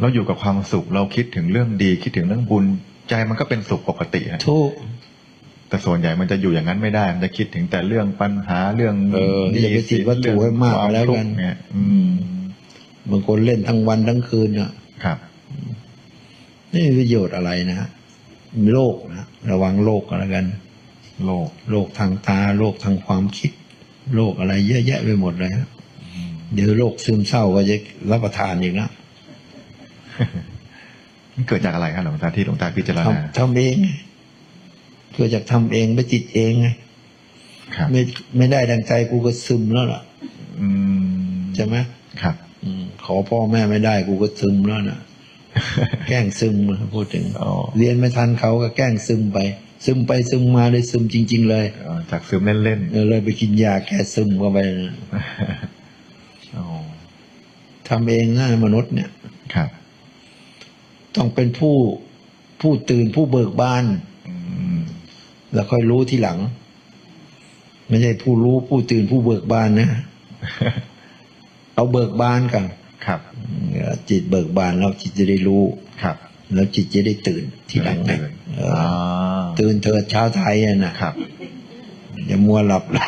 เราอยู่กับความสุข เราคิดถึงเรื่องดี คิดถึงเรื่องบุญ ใจมันก็เป็นสุขปกติฮะทุกแต่ส่วนใหญ่มันจะอยู่อย่างนั้นไม่ได้ มันจะคิดถึงแต่เรื่องปัญหาเรื่องเอออย่าไปติดวัตถุให้มากเรื่องแล้วทุกันข์เนี่ยอืมบางคนเล่นทั้งวันทั้งคืนอะครับไม่มีประโยชน์อะไรนะฮะมีโรคนะระวังโรคกันแล้วกันโลกโรคทางตาโรคทางความคิดโรคอะไรเยอะแยะไปหมดเลยฮะเดี๋ยวโรคซึมเศร้าก็จะรับประทานอีกนะ มันเกิดจากอะไรครับหลวงตาที่หลวงตาพิจารณาทำทำเองไงเกิดจากทำเองไปจิตเองไงครับไม่ไม่ได้ดังใจกูก็ซึมแล้วล่ะ อืมใช่ไหมครับ อืมขอพ่อแม่ไม่ได้กูก็ซึมแล้วนะแกล้งซึมอะพูดถึงอ๋อเรียนไม่ทันเขาก็แกล้งซึมไป ซึมไปซึมมาเลยซึมจริง ๆ เลยเอ่อจากซึมเล่นเออเลยไปกินยาแก้ซึมเข้าไปนะๆอ๋อทำเองนะมนุษย์เนี่ยครับ ต้องเป็นผู้ผู้ตื่นผู้เบิกบานอืมแล้วค่อยรู้ทีหลัง ไม่ใช่ผู้รู้ผู้ตื่นผู้เบิกบานนะเอาเบิกบานกันครับจิตเบิกบานแล้วจิตจะได้รู้ครับ แล้วจิตจะได้ตื่นทีหลังไงตื่นเอออ่าตื่นเถิดเช้าไทยอะนะครับอย่ามัวหลับไหล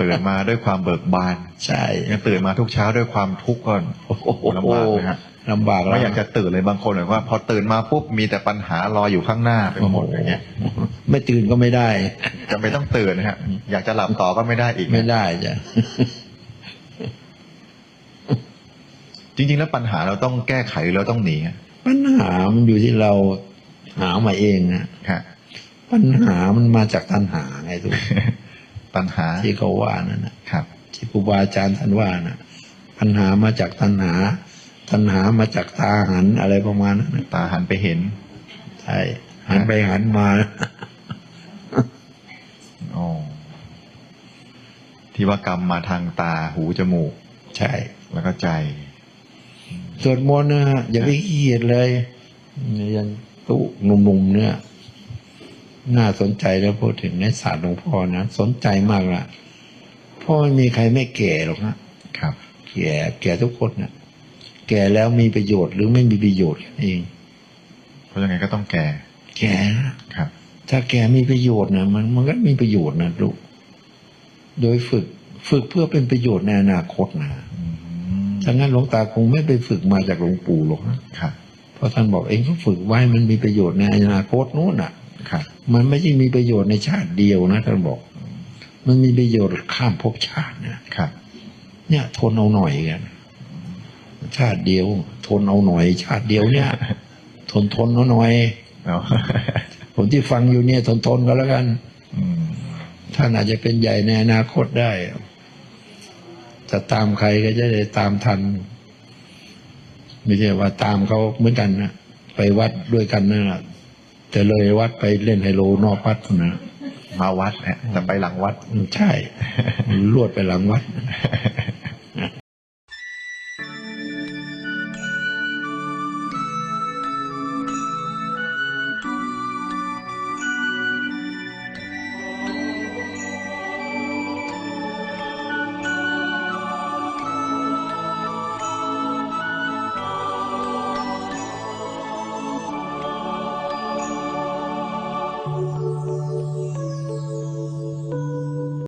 ตื่นมาด้วยความเบิกบานใช่ยังตื่นมาทุกเช้าด้วยความทุกข์ก่อนโอ้โหลำบากไหมฮะลำบากไม่อยากจะตื่นเลยบางคนเลยว่า พอตื่นมาปุ๊บมีแต่ปัญหารออยู่ข้างหน้าไปหมดอย่างเงี้ย ไม่ตื่นก็ไม่ได้จะไม่ต้องตื่นนะฮะ อยากจะหลับต่อก็ไม่ได้อีกนะไม่ได้จ้ะจริง ๆ แล้วปัญหาเราต้องแก้ไขหรือเราต้องหนีฮะปัญหามันอยู่ที่เราหามาเองนะฮะปัญหามันมาจากตัณหาไงทุก ปัญหาที่เขาว่านั่นนะครับที่ครูบาอาจารย์ท่านว่านะปัญหามาจากตัณหา ตัณหามาจากตาหันอะไรประมาณนั้นนะตาหันไปเห็นใช่หันไปหันมาอ๋อที่ว่ากรรมมาทางตาหูจมูก ใช่ แล้วก็ใจสวดมนต์นะฮะอย่าไปขี้เกียจเลยยังตุหนุ่มๆเนี่ย น่าสนใจแล้วพูดถึงในศาสตร์หลวงพ่อนะสนใจมากละเพราะไม่มีใครไม่แก่หรอกนะครับ แก่แก่ทุกคนนะแก่แล้วมีประโยชน์หรือไม่มีประโยชน์เอง เพราะยังไงก็ต้องแก่ แก่นะครับ ถ้าแก่มีประโยชน์นะมันมันก็มีประโยชน์นะลูกโดยฝึกฝึกเพื่อเป็นประโยชน์ในอนาคตนะอืมถ้างั้นหลวงตาคงไม่ไปฝึกมาจากหลวงปู่หรอกนะครับ เพราะท่านบอกเองก็ฝึกไว้มันมีประโยชน์ในอนาคตนู้นน่ะครับ มันไม่ใช่มีประโยชน์ในชาติเดียวนะท่านบอก มันมีประโยชน์ข้ามภพชาตินะครับ เนี่ยทนเอาหน่อยกันชาติเดียว ทนเอาหน่อย ชาติเดียวเนี่ย ทนทนเอาหน่อยเอาผมที่ฟังอยู่เนี่ยทนทนก็แล้วกันอืมท่านอาจจะเป็นใหญ่ในอนาคตได้จะตามใครก็จะได้ตามทัน ไม่ใช่ว่าตามเขาเหมือนกันนะไปวัดด้วยกันนะ แต่เลยวัดไปเล่นไฮโลนอกวัดนะมาวัดเนี่ยแต่ไปหลังวัด ใช่ ลวดไปหลังวัด